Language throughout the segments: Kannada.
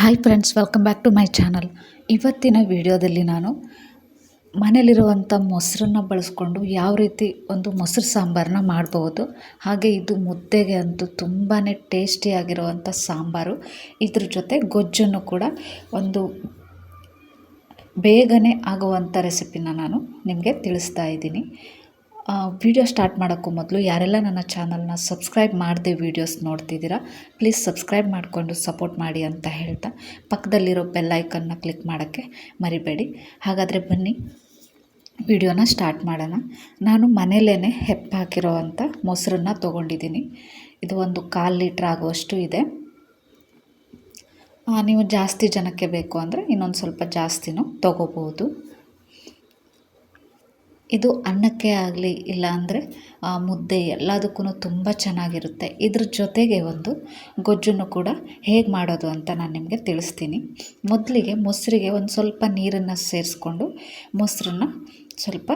Hi friends welcome back to my channel ಇವತ್ತಿನ ವಿಡಿಯೋದಲ್ಲಿ ನಾನು ಮನೇಲಿರುವಂಥ ಮೊಸರನ್ನು ಬಳಸ್ಕೊಂಡು ಯಾವ ರೀತಿ ಒಂದು ಮೊಸರು ಸಾಂಬಾರನ್ನ ಮಾಡ್ಬೋದು, ಹಾಗೆ ಇದು ಮುದ್ದೆಗೆ ಅಂತೂ ತುಂಬಾ ಟೇಸ್ಟಿಯಾಗಿರುವಂಥ ಸಾಂಬಾರು. ಇದ್ರ ಜೊತೆ ಗೊಜ್ಜನ್ನು ಕೂಡ ಒಂದು ಬೇಗನೆ ಆಗುವಂಥ ರೆಸಿಪಿನ ನಾನು ನಿಮಗೆ ತಿಳಿಸ್ತಾ ಇದ್ದೀನಿ. ವಿಡಿಯೋ ಸ್ಟಾರ್ಟ್ ಮಾಡೋಕ್ಕೂ ಮೊದಲು ಯಾರೆಲ್ಲ ನನ್ನ ಚಾನಲ್ನ ಸಬ್ಸ್ಕ್ರೈಬ್ ಮಾಡದೆ ವೀಡಿಯೋಸ್ ನೋಡ್ತಿದ್ದೀರಾ ಪ್ಲೀಸ್ ಸಬ್ಸ್ಕ್ರೈಬ್ ಮಾಡಿಕೊಂಡು ಸಪೋರ್ಟ್ ಮಾಡಿ ಅಂತ ಹೇಳ್ತಾ ಪಕ್ಕದಲ್ಲಿರೋ ಬೆಲ್ಲೈಕನ್ನ ಕ್ಲಿಕ್ ಮಾಡೋಕ್ಕೆ ಮರಿಬೇಡಿ. ಹಾಗಾದರೆ ಬನ್ನಿ ವಿಡಿಯೋನ ಸ್ಟಾರ್ಟ್ ಮಾಡೋಣ. ನಾನು ಮನೇಲೇ ಹೆಪ್ಪು ಹಾಕಿರೋವಂಥ ಮೊಸರನ್ನ ತೊಗೊಂಡಿದ್ದೀನಿ. ಇದು ಒಂದು ಕಾಲು ಲೀಟ್ರ್ ಆಗುವಷ್ಟು ಇದೆ. ನೀವು ಜಾಸ್ತಿ ಜನಕ್ಕೆ ಬೇಕು ಅಂದರೆ ಇನ್ನೊಂದು ಸ್ವಲ್ಪ ಜಾಸ್ತಿನೂ ತೊಗೋಬೋದು. ಇದು ಅನ್ನಕ್ಕೆ ಆಗಲಿ ಇಲ್ಲ ಅಂದರೆ ಮುದ್ದೆ ಎಲ್ಲದಕ್ಕೂ ತುಂಬ ಚೆನ್ನಾಗಿರುತ್ತೆ. ಇದ್ರ ಜೊತೆಗೆ ಒಂದು ಗೊಜ್ಜನ್ನು ಕೂಡ ಹೇಗೆ ಮಾಡೋದು ಅಂತ ನಾನು ನಿಮಗೆ ತಿಳಿಸ್ತೀನಿ. ಮೊದಲಿಗೆ ಮೊಸರಿಗೆ ಒಂದು ಸ್ವಲ್ಪ ನೀರನ್ನು ಸೇರಿಸ್ಕೊಂಡು ಮೊಸರನ್ನ ಸ್ವಲ್ಪ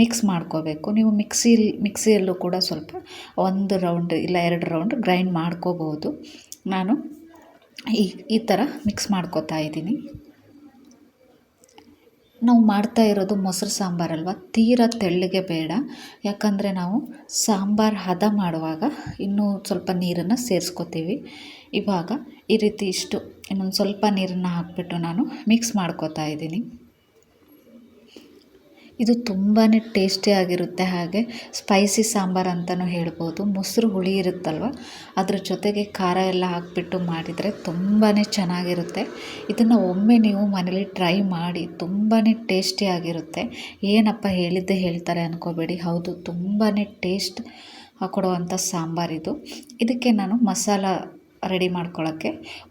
ಮಿಕ್ಸ್ ಮಾಡ್ಕೋಬೇಕು. ನೀವು ಮಿಕ್ಸಿ ಮಿಕ್ಸಿಯಲ್ಲೂ ಕೂಡ ಸ್ವಲ್ಪ ಒಂದು ರೌಂಡ್ ಇಲ್ಲ ಎರಡು ರೌಂಡ್ ಗ್ರೈಂಡ್ ಮಾಡ್ಕೋಬೋದು ನಾನು ಈ ಈ ಥರ ಮಿಕ್ಸ್ ಮಾಡ್ಕೋತಾ ಇದ್ದೀನಿ. ನಾವು ಮಾಡ್ತಾ ಇರೋದು ಮೊಸರು ಸಾಂಬಾರಲ್ವ ತೀರ ತೆಳ್ಳಗೆ ಬೇಡ. ಯಾಕಂದರೆ ನಾವು ಸಾಂಬಾರು ಹದ ಮಾಡುವಾಗ ಇನ್ನೂ ಸ್ವಲ್ಪ ನೀರನ್ನು ಸೇರಿಸ್ಕೋತೀವಿ. ಇವಾಗ ಈ ರೀತಿ ಇಷ್ಟು ಇನ್ನೊಂದು ಸ್ವಲ್ಪ ನೀರನ್ನು ಹಾಕಿಬಿಟ್ಟು ನಾನು ಮಿಕ್ಸ್ ಮಾಡ್ಕೋತಾ ಇದ್ದೀನಿ. ಇದು ತುಂಬಾ ಟೇಸ್ಟಿಯಾಗಿರುತ್ತೆ ಹಾಗೆ. ಸ್ಪೈಸಿ ಸಾಂಬಾರು ಅಂತಲೂ ಹೇಳ್ಬೋದು. ಮೊಸರು ಹುಳಿ ಇರುತ್ತಲ್ವ? ಅದ್ರ ಜೊತೆಗೆ ಖಾರ ಎಲ್ಲ ಹಾಕಿಬಿಟ್ಟು ಮಾಡಿದರೆ ತುಂಬಾ ಚೆನ್ನಾಗಿರುತ್ತೆ. ಇದನ್ನು ಒಮ್ಮೆ ನೀವು ಮನೇಲಿ ಟ್ರೈ ಮಾಡಿ ತುಂಬಾ ಟೇಸ್ಟಿಯಾಗಿರುತ್ತೆ ಏನಪ್ಪ ಹೇಳಿದ್ದೆ ಹೇಳ್ತಾರೆ ಅಂದ್ಕೋಬೇಡಿ ಹೌದು ತುಂಬಾ ಟೇಸ್ಟ್ ಕೊಡುವಂಥ ಸಾಂಬಾರಿದು ಇದಕ್ಕೆ ನಾನು ಮಸಾಲ ರೆಡಿ ಮಾಡ್ಕೊಳ್ಳೋಕ್ಕೆ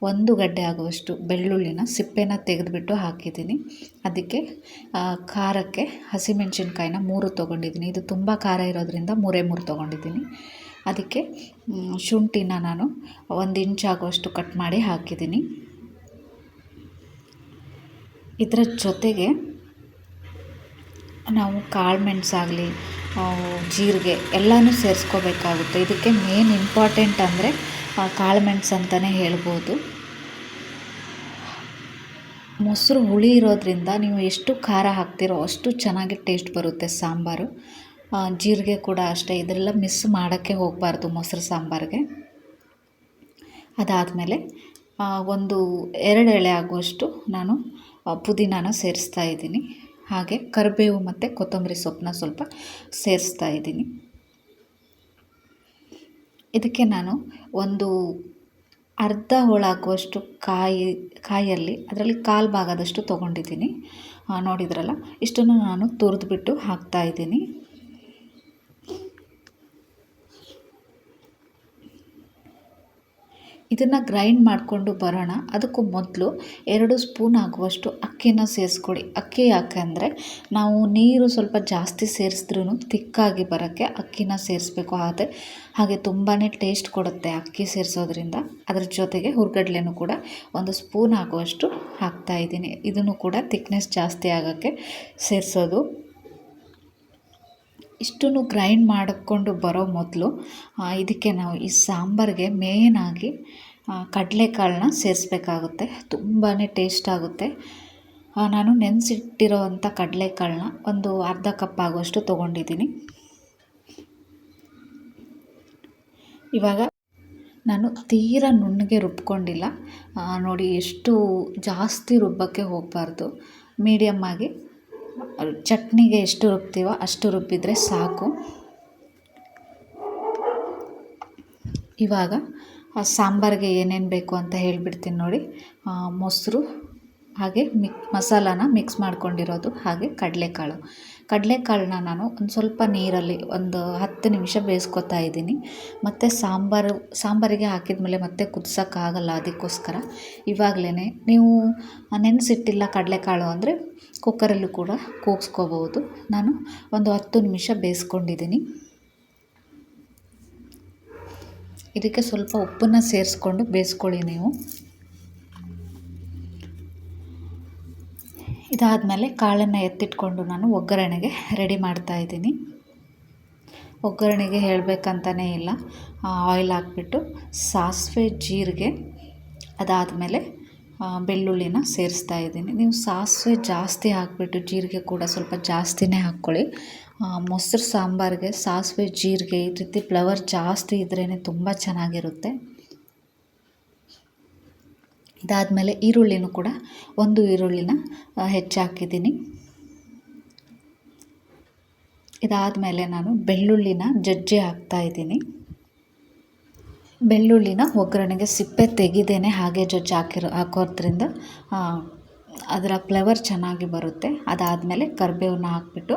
ಒಂದು ಗಡ್ಡೆ ಆಗುವಷ್ಟು ಬೆಳ್ಳುಳ್ಳಿನ ಸಿಪ್ಪೆನ ತೆಗೆದುಬಿಟ್ಟು ಹಾಕಿದ್ದೀನಿ. ಅದಕ್ಕೆ ಖಾರಕ್ಕೆ ಹಸಿಮೆಣಸಿನ್ಕಾಯಿನ ಮೂರು ತೊಗೊಂಡಿದ್ದೀನಿ. ಇದು ತುಂಬ ಖಾರ ಇರೋದ್ರಿಂದ ಮೂರೇ ಮೂರು ತೊಗೊಂಡಿದ್ದೀನಿ. ಅದಕ್ಕೆ ಶುಂಠಿನ ನಾನು ಒಂದು ಇಂಚ್ ಆಗುವಷ್ಟು ಕಟ್ ಮಾಡಿ ಹಾಕಿದ್ದೀನಿ. ಇದರ ಜೊತೆಗೆ ನಾವು ಕಾಳು ಮೆಣಸಾಗಲಿ ಜೀರಿಗೆ ಎಲ್ಲನೂ ಸೇರಿಸ್ಕೋಬೇಕಾಗುತ್ತೆ. ಇದಕ್ಕೆ ಮೇನ್ ಇಂಪಾರ್ಟೆಂಟ್ ಅಂದರೆ ಕಾಳುಮೆಣ್ಸು ಅಂತಲೇ ಹೇಳ್ಬೋದು. ಮೊಸರು ಹುಳಿ ಇರೋದ್ರಿಂದ ನೀವು ಎಷ್ಟು ಖಾರ ಹಾಕ್ತಿರೋ ಅಷ್ಟು ಚೆನ್ನಾಗಿ ಟೇಸ್ಟ್ ಬರುತ್ತೆ ಸಾಂಬಾರು. ಜೀರಿಗೆ ಕೂಡ ಅಷ್ಟೇ. ಇದೆಲ್ಲ ಮಿಸ್ ಮಾಡೋಕ್ಕೆ ಹೋಗಬಾರ್ದು ಮೊಸರು ಸಾಂಬಾರಿಗೆ. ಅದಾದಮೇಲೆ ಒಂದು ಎರಡು ಎಳೆ ಆಗುವಷ್ಟು ನಾನು ಪುದೀನಾನ ಸೇರಿಸ್ತಾ ಇದ್ದೀನಿ. ಹಾಗೆ ಕರಿಬೇವು ಮತ್ತು ಕೊತ್ತಂಬರಿ ಸೊಪ್ಪನ್ನ ಸ್ವಲ್ಪ ಸೇರಿಸ್ತಾ ಇದ್ದೀನಿ. ಇದಕ್ಕೆ ನಾನು ಒಂದು ಅರ್ಧ ಹೋಳಾಗುವಷ್ಟು ಕಾಯಿ ಕಾಯಲ್ಲಿ ಅದರಲ್ಲಿ ಕಾಲು ಭಾಗದಷ್ಟು ತೊಗೊಂಡಿದ್ದೀನಿ. ನೋಡಿದ್ರಲ್ಲ? ಇಷ್ಟನ್ನು ನಾನು ತುರಿದ್ಬಿಟ್ಟು ಹಾಕ್ತಾಯಿದ್ದೀನಿ ಇದನ್ನು ಗ್ರೈಂಡ್ ಮಾಡಿಕೊಂಡು ಬರೋಣ. ಅದಕ್ಕೂ ಮೊದಲು ಎರಡು ಸ್ಪೂನ್ ಆಗುವಷ್ಟು ಅಕ್ಕಿನ ಸೇರಿಸ್ಕೊಡಿ. ಅಕ್ಕಿ ಯಾಕೆಂದರೆ ನಾವು ನೀರು ಸ್ವಲ್ಪ ಜಾಸ್ತಿ ಸೇರಿಸಿದ್ರೂ ತಿಕ್ಕಾಗಿ ಬರೋಕ್ಕೆ ಅಕ್ಕಿನ ಸೇರಿಸ್ಬೇಕು. ಆದರೆ ಹಾಗೆ ತುಂಬಾ ಟೇಸ್ಟ್ ಕೊಡುತ್ತೆ ಅಕ್ಕಿ ಸೇರಿಸೋದ್ರಿಂದ. ಅದರ ಜೊತೆಗೆ ಹುರ್ಗಡ್ಲೆನೂ ಕೂಡ ಒಂದು ಸ್ಪೂನ್ ಆಗುವಷ್ಟು ಹಾಕ್ತಾಯಿದ್ದೀನಿ ಇದನ್ನು ಕೂಡ ತಿಕ್ನೆಸ್ ಜಾಸ್ತಿ ಆಗೋಕ್ಕೆ ಸೇರಿಸೋದು ಇಷ್ಟನ್ನು ಗ್ರೈಂಡ್ ಮಾಡಿಕೊಂಡು ಬರೋ ಮೊದಲು ಇದಕ್ಕೆ ನಾವು ಈ ಸಾಂಬಾರಿಗೆ ಮೇಯ್ನಾಗಿ ಕಡಲೆಕಾಳನ್ನ ಸೇರಿಸ್ಬೇಕಾಗುತ್ತೆ. ತುಂಬಾ ಟೇಸ್ಟ್ ಆಗುತ್ತೆ. ನಾನು ನೆನೆಸಿಟ್ಟಿರೋವಂಥ ಕಡಲೆಕಾಳನ್ನ ಒಂದು ಅರ್ಧ ಕಪ್ ಆಗುವಷ್ಟು ತೊಗೊಂಡಿದ್ದೀನಿ. ಇವಾಗ ನಾನು ತೀರ ನುಣ್ಣಗೆ ರುಬ್ಕೊಂಡಿಲ್ಲ. ನೋಡಿ, ಎಷ್ಟು ಜಾಸ್ತಿ ರುಬ್ಬಕ್ಕೆ ಹೋಗಬಾರ್ದು. ಮೀಡಿಯಮ್ಮಾಗಿ ಚಟ್ನಿಗೆ ಎಷ್ಟು ರುಬ್ತೀವೋ ಅಷ್ಟು ರುಬ್ಬಿದರೆ ಸಾಕು. ಇವಾಗ ಸಾಂಬಾರಿಗೆ ಏನೇನು ಬೇಕು ಅಂತ ಹೇಳಿಬಿಡ್ತೀನಿ ನೋಡಿ. ಮೊಸರು, ಹಾಗೆ ಮಿಕ್ ಮಸಾಲಾನ ಮಿಕ್ಸ್ ಮಾಡ್ಕೊಂಡಿರೋದು, ಹಾಗೆ ಕಡಲೆಕಾಳು. ಕಡಲೆಕಾಳನ್ನ ನಾನು ಒಂದು ಸ್ವಲ್ಪ ನೀರಲ್ಲಿ ಒಂದು ಹತ್ತು ನಿಮಿಷ ಬೇಯಿಸ್ಕೊತಾ ಇದ್ದೀನಿ. ಮತ್ತು ಸಾಂಬಾರು, ಸಾಂಬಾರಿಗೆ ಹಾಕಿದ ಮೇಲೆ ಮತ್ತೆ ಕುದಿಸೋಕ್ಕಾಗಲ್ಲ ಅದಕ್ಕೋಸ್ಕರ. ಇವಾಗಲೇ ನೀವು ನೆನೆಸಿಟ್ಟಿಲ್ಲ ಕಡಲೆಕಾಳು ಅಂದರೆ ಕುಕ್ಕರಲ್ಲೂ ಕೂಡ ಕೂಗಿಸ್ಕೋಬಹುದು. ನಾನು ಒಂದು ಹತ್ತು ನಿಮಿಷ ಬೇಯಿಸ್ಕೊಂಡಿದ್ದೀನಿ. ಇದಕ್ಕೆ ಸ್ವಲ್ಪ ಉಪ್ಪನ್ನು ಸೇರಿಸ್ಕೊಂಡು ಬೇಯಿಸ್ಕೊಳ್ಳಿ ನೀವು. ಇದಾದಮೇಲೆ ಕಾಳನ್ನು ಎತ್ತಿಟ್ಕೊಂಡು ನಾನು ಒಗ್ಗರಣೆಗೆ ರೆಡಿ ಮಾಡ್ತಾಯಿದ್ದೀನಿ ಒಗ್ಗರಣೆಗೆ ಹೇಳಬೇಕಂತಲೇ ಇಲ್ಲ. ಆಯಿಲ್ ಹಾಕ್ಬಿಟ್ಟು ಸಾಸಿವೆ ಜೀರಿಗೆ, ಅದಾದಮೇಲೆ ಬೆಳ್ಳುಳ್ಳಿನ ಸೇರಿಸ್ತಾ ಇದ್ದೀನಿ. ನೀವು ಸಾಸಿವೆ ಜಾಸ್ತಿ ಹಾಕಿಬಿಟ್ಟು ಜೀರಿಗೆ ಕೂಡ ಸ್ವಲ್ಪ ಜಾಸ್ತಿನೇ ಹಾಕ್ಕೊಳ್ಳಿ. ಮೊಸರು ಸಾಂಬಾರಿಗೆ ಸಾಸಿವೆ ಜೀರಿಗೆ ಈ ರೀತಿ ಫ್ಲವರ್ ಜಾಸ್ತಿ ಇದ್ರೇ ತುಂಬ ಚೆನ್ನಾಗಿರುತ್ತೆ. ಇದಾದಮೇಲೆ ಈರುಳ್ಳಿನೂ ಕೂಡ ಒಂದು ಈರುಳ್ಳಿನ ಹೆಚ್ಚಾಕಿದ್ದೀನಿ. ಇದಾದಮೇಲೆ ನಾನು ಬೆಳ್ಳುಳ್ಳಿನ ಜಜ್ಜಿ ಹಾಕ್ತಾ ಇದ್ದೀನಿ. ಬೆಳ್ಳುಳ್ಳಿನ ಒಗ್ಗರಣೆಗೆ ಸಿಪ್ಪೆ ತೆಗೆದೇನೆ ಹಾಗೆ ಜಜ್ಜಿ ಹಾಕಿರೋ, ಹಾಕೋದ್ರಿಂದ ಅದರ ಫ್ಲೇವರ್ ಚೆನ್ನಾಗಿ ಬರುತ್ತೆ. ಅದಾದಮೇಲೆ ಕರಿಬೇವನ್ನ ಹಾಕ್ಬಿಟ್ಟು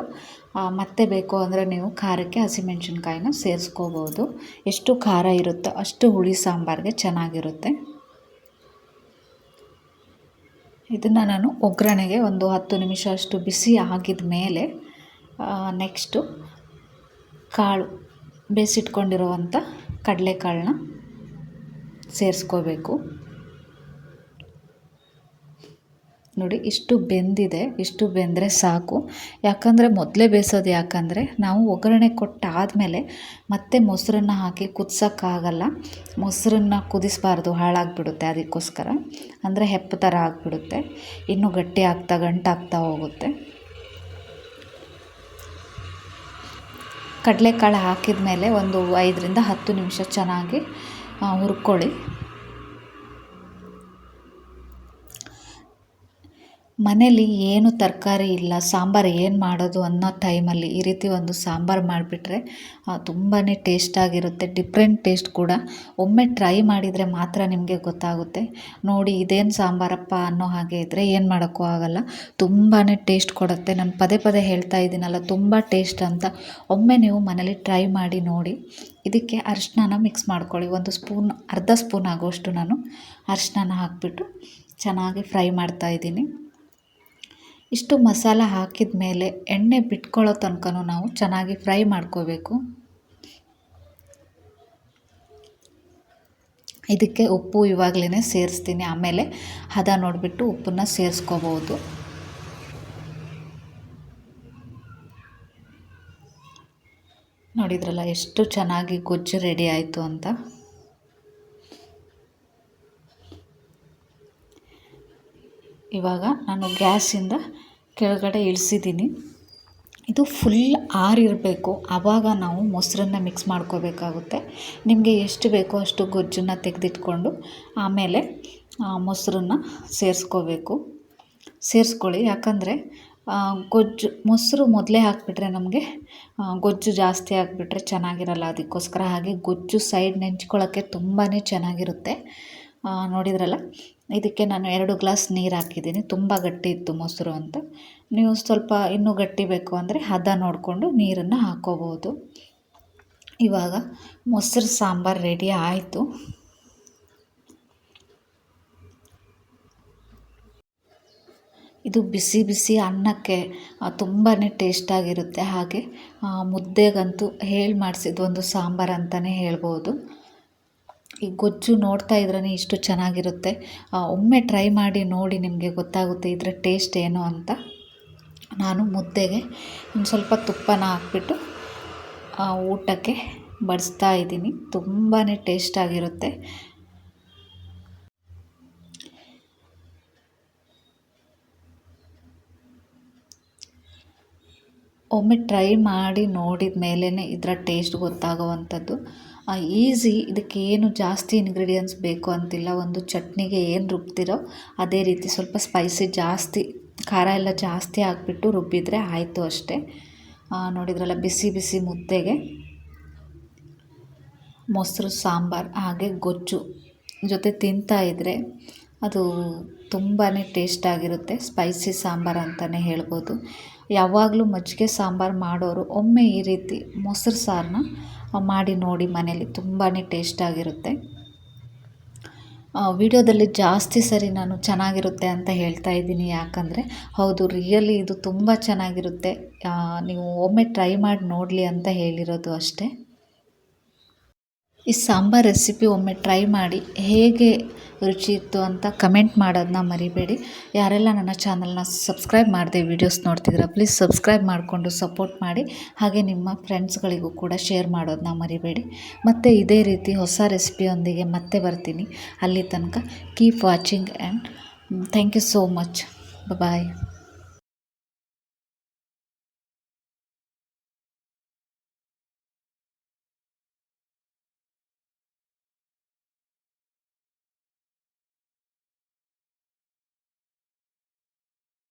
ಮತ್ತೆ ಬೇಕು ಅಂದರೆ ನೀವು ಖಾರಕ್ಕೆ ಹಸಿಮೆಣ್ಸಿನ್ಕಾಯಿನ ಸೇರಿಸ್ಕೋಬೋದು. ಎಷ್ಟು ಖಾರ ಇರುತ್ತೋ ಅಷ್ಟು ಹುಳಿ ಸಾಂಬಾರಿಗೆ ಚೆನ್ನಾಗಿರುತ್ತೆ. ಇದನ್ನು ನಾನು ಒಗ್ಗರಣೆಗೆ ಒಂದು ಹತ್ತು ನಿಮಿಷ ಅಷ್ಟು ಬಿಸಿ ಆಗಿದ ಮೇಲೆ ನೆಕ್ಸ್ಟು ಕಾಳು ಬೇಯಿಸಿಟ್ಕೊಂಡಿರುವಂಥ ಕಡಲೆಕಾಳನ್ನ ಸೇರಿಸ್ಕೋಬೇಕು. ನೋಡಿ, ಇಷ್ಟು ಬೆಂದಿದೆ, ಇಷ್ಟು ಬೆಂದರೆ ಸಾಕು. ಯಾಕಂದರೆ ಮೊದಲೇ ಬೇಯಿಸೋದು ಯಾಕಂದರೆ ನಾವು ಒಗ್ಗರಣೆ ಕೊಟ್ಟಾದಮೇಲೆ ಮತ್ತೆ ಮೊಸರನ್ನ ಹಾಕಿ ಕುದಿಸೋಕ್ಕಾಗಲ್ಲ. ಮೊಸರನ್ನ ಕುದಿಸಬಾರ್ದು, ಹಾಳಾಗಿಬಿಡುತ್ತೆ ಅದಕ್ಕೋಸ್ಕರ. ಅಂದರೆ ಹೆಪ್ಪು ಥರ ಆಗಿಬಿಡುತ್ತೆ. ಇನ್ನೂ ಗಟ್ಟಿ ಆಗ್ತಾ ಗಂಟಾಗ್ತಾ ಹೋಗುತ್ತೆ. ಕಡಲೆಕಾಳು ಹಾಕಿದ ಮೇಲೆ ಒಂದು ಐದರಿಂದ ಹತ್ತು ನಿಮಿಷ ಚೆನ್ನಾಗಿ ಹುರ್ಕೊಳ್ಳಿ. ಮನೇಲಿ ಏನು ತರಕಾರಿ ಇಲ್ಲ, ಸಾಂಬಾರು ಏನು ಮಾಡೋದು ಅನ್ನೋ ಟೈಮಲ್ಲಿ ಈ ರೀತಿ ಒಂದು ಸಾಂಬಾರು ಮಾಡಿಬಿಟ್ರೆ ತುಂಬಾ ಟೇಸ್ಟಾಗಿರುತ್ತೆ ಡಿಫ್ರೆಂಟ್ ಟೇಸ್ಟ್ ಕೂಡ. ಒಮ್ಮೆ ಟ್ರೈ ಮಾಡಿದರೆ ಮಾತ್ರ ನಿಮಗೆ ಗೊತ್ತಾಗುತ್ತೆ. ನೋಡಿ, ಇದೇನು ಸಾಂಬಾರಪ್ಪ ಅನ್ನೋ ಹಾಗೆ ಇದ್ದರೆ ಏನು ಮಾಡೋಕ್ಕೂ ಆಗೋಲ್ಲ. ತುಂಬಾ ಟೇಸ್ಟ್ ಕೊಡುತ್ತೆ. ನಾನು ಪದೇ ಪದೇ ಹೇಳ್ತಾ ಇದ್ದೀನಲ್ಲ, ತುಂಬ ಟೇಸ್ಟ್ ಅಂತ. ಒಮ್ಮೆ ನೀವು ಮನೇಲಿ ಟ್ರೈ ಮಾಡಿ ನೋಡಿ. ಇದಕ್ಕೆ ಅರಿಶಿನ ಮಿಕ್ಸ್ ಮಾಡ್ಕೊಳ್ಳಿ. ಒಂದು ಸ್ಪೂನ್ ಅರ್ಧ ಸ್ಪೂನ್ ಆಗೋಷ್ಟು ನಾನು ಅರಿಶಿನ ಹಾಕಿಬಿಟ್ಟು ಚೆನ್ನಾಗಿ ಫ್ರೈ ಮಾಡ್ತಾಯಿದ್ದೀನಿ ಇಷ್ಟು ಮಸಾಲ ಹಾಕಿದ ಮೇಲೆ ಎಣ್ಣೆ ಬಿಟ್ಕೊಳ್ಳೋ ತನಕ ನಾವು ಚೆನ್ನಾಗಿ ಫ್ರೈ ಮಾಡ್ಕೋಬೇಕು. ಇದಕ್ಕೆ ಉಪ್ಪು ಇವಾಗಲೇ ಸೇರಿಸ್ತೀನಿ. ಆಮೇಲೆ ಹದ ನೋಡಿಬಿಟ್ಟು ಉಪ್ಪನ್ನು ಸೇರಿಸ್ಕೋಬೋದು. ನೋಡಿದ್ರಲ್ಲ ಎಷ್ಟು ಚೆನ್ನಾಗಿ ಗೊಜ್ಜು ರೆಡಿ ಆಯಿತು ಅಂತ. ಇವಾಗ ನಾನು ಗ್ಯಾಸಿಂದ ಕೆಳಗಡೆ ಇಳಿಸಿದ್ದೀನಿ. ಇದು ಫುಲ್ ಆರಿರಬೇಕು. ಆವಾಗ ನಾವು ಮೊಸರನ್ನ ಮಿಕ್ಸ್ ಮಾಡ್ಕೋಬೇಕಾಗುತ್ತೆ. ನಿಮಗೆ ಎಷ್ಟು ಬೇಕೋ ಅಷ್ಟು ಗೊಜ್ಜನ್ನು ತೆಗೆದಿಟ್ಕೊಂಡು ಆಮೇಲೆ ಮೊಸರನ್ನ ಸೇರಿಸ್ಕೋಬೇಕು. ಸೇರಿಸ್ಕೊಳ್ಳಿ. ಯಾಕಂದರೆ ಗೊಜ್ಜು, ಮೊಸರು ಮೊದಲೇ ಹಾಕಿಬಿಟ್ರೆ ನಮಗೆ ಗೊಜ್ಜು ಜಾಸ್ತಿ ಆಗಿಬಿಟ್ರೆ ಚೆನ್ನಾಗಿರಲ್ಲ. ಅದಕ್ಕೋಸ್ಕರ ಹಾಗೆ ಗೊಜ್ಜು ಸೈಡ್ ನೆಂಚ್ಕೊಳ್ಳೋಕ್ಕೆ ತುಂಬಾ ಚೆನ್ನಾಗಿರುತ್ತೆ. ನೋಡಿದ್ರಲ್ಲ? ಇದಕ್ಕೆ ನಾನು ಎರಡು ಗ್ಲಾಸ್ ನೀರು ಹಾಕಿದ್ದೀನಿ. ತುಂಬ ಗಟ್ಟಿ ಇತ್ತು ಮೊಸರು ಅಂತ. ನೀವು ಸ್ವಲ್ಪ ಇನ್ನೂ ಗಟ್ಟಿ ಬೇಕು ಅಂದರೆ ಹದ ನೋಡಿಕೊಂಡು ನೀರನ್ನು ಹಾಕೋಬೋದು ಇವಾಗ ಮೊಸರು ಸಾಂಬಾರು ರೆಡಿ ಆಯಿತು. ಇದು ಬಿಸಿ ಬಿಸಿ ಅನ್ನಕ್ಕೆ ತುಂಬಾ ಟೇಸ್ಟಾಗಿರುತ್ತೆ ಹಾಗೆ ಮುದ್ದೆಗಂತೂ ಹೇಳಿ ಮಾಡಿಸಿದ್ದು ಒಂದು ಸಾಂಬಾರು ಅಂತಲೇ ಹೇಳ್ಬೋದು. ಈ ಗೊಜ್ಜು ನೋಡ್ತಾ ಇದ್ರೇ ಇಷ್ಟು ಚೆನ್ನಾಗಿರುತ್ತೆ. ಒಮ್ಮೆ ಟ್ರೈ ಮಾಡಿ ನೋಡಿ ನಿಮಗೆ ಗೊತ್ತಾಗುತ್ತೆ ಇದರ ಟೇಸ್ಟ್ ಏನು ಅಂತ. ನಾನು ಮುದ್ದೆಗೆ ಒಂದು ಸ್ವಲ್ಪ ತುಪ್ಪನ ಹಾಕ್ಬಿಟ್ಟು ಊಟಕ್ಕೆ ಬಡಿಸ್ತಾ ಇದ್ದೀನಿ. ತುಂಬಾ ಟೇಸ್ಟಾಗಿರುತ್ತೆ ಒಮ್ಮೆ ಟ್ರೈ ಮಾಡಿ ನೋಡಿದ ಮೇಲೇ ಇದರ ಟೇಸ್ಟ್ ಗೊತ್ತಾಗುವಂಥದ್ದು. ಈಸಿ ಇದಕ್ಕೆ ಏನು ಜಾಸ್ತಿ ಇಂಗ್ರೀಡಿಯೆಂಟ್ಸ್ ಬೇಕು ಅಂತಿಲ್ಲ, ಒಂದು ಚಟ್ನಿಗೆ ಏನು ರುಬ್ತಿರೋ ಅದೇ ರೀತಿ ಸ್ವಲ್ಪ ಸ್ಪೈಸಿ ಜಾಸ್ತಿ, ಖಾರ ಎಲ್ಲ ಜಾಸ್ತಿ ಹಾಕ್ಬಿಟ್ಟು ರುಬ್ಬಿದರೆ ಆಯಿತು ಅಷ್ಟೇ. ನೋಡಿದ್ರಲ್ಲ ಬಿಸಿ ಬಿಸಿ ಮುದ್ದೆಗೆ ಮೊಸರು, ಸಾಂಬಾರು, ಹಾಗೆ ಗೊಜ್ಜು ಜೊತೆ ತಿಂತಾ ಇದ್ದರೆ ಅದು ತುಂಬಾ ಟೇಸ್ಟಾಗಿರುತ್ತೆ ಸ್ಪೈಸಿ ಸಾಂಬಾರು ಅಂತಲೇ ಹೇಳ್ಬೋದು. ಯಾವಾಗಲೂ ಮಜ್ಜಿಗೆ ಸಾಂಬಾರು ಮಾಡೋರು ಒಮ್ಮೆ ಈ ರೀತಿ ಮೊಸರು ಸಾರನ್ನ ಮಾಡಿ ನೋಡಿ ಮನೇಲಿ ತುಂಬಾ ಟೇಸ್ಟಾಗಿರುತ್ತೆ ವಿಡಿಯೋದಲ್ಲಿ ಜಾಸ್ತಿ ಸರಿ ನಾನು ಚೆನ್ನಾಗಿರುತ್ತೆ ಅಂತ ಹೇಳ್ತಾ ಇದ್ದೀನಿ. ಯಾಕಂದರೆ, ಹೌದು ರಿಯಲಿ ಇದು ತುಂಬ ಚೆನ್ನಾಗಿರುತ್ತೆ. ನೀವು ಒಮ್ಮೆ ಟ್ರೈ ಮಾಡಿ ನೋಡಲಿ ಅಂತ ಹೇಳಿರೋದು ಅಷ್ಟೇ. ಈ ಸಾಂಬಾರ್ ರೆಸಿಪಿ ಒಮ್ಮೆ ಟ್ರೈ ಮಾಡಿ ಹೇಗೆ ರುಚಿ ಇತ್ತು ಅಂತ ಕಮೆಂಟ್ ಮಾಡೋದನ್ನ ಮರಿಬೇಡಿ. ಯಾರೆಲ್ಲ ನನ್ನ ಚಾನಲ್ನ ಸಬ್ಸ್ಕ್ರೈಬ್ ಮಾಡಿದೆ ವೀಡಿಯೋಸ್ ನೋಡ್ತಿದ್ರೆ ಪ್ಲೀಸ್ ಸಬ್ಸ್ಕ್ರೈಬ್ ಮಾಡಿಕೊಂಡು ಸಪೋರ್ಟ್ ಮಾಡಿ. ಹಾಗೆ ನಿಮ್ಮ ಫ್ರೆಂಡ್ಸ್ಗಳಿಗೂ ಕೂಡ ಶೇರ್ ಮಾಡೋದನ್ನ ಮರಿಬೇಡಿ. ಮತ್ತು ಇದೇ ರೀತಿ ಹೊಸ ರೆಸಿಪಿಯೊಂದಿಗೆ ಮತ್ತೆ ಬರ್ತೀನಿ. ಅಲ್ಲಿ ತನಕ keep watching and thank you so much bye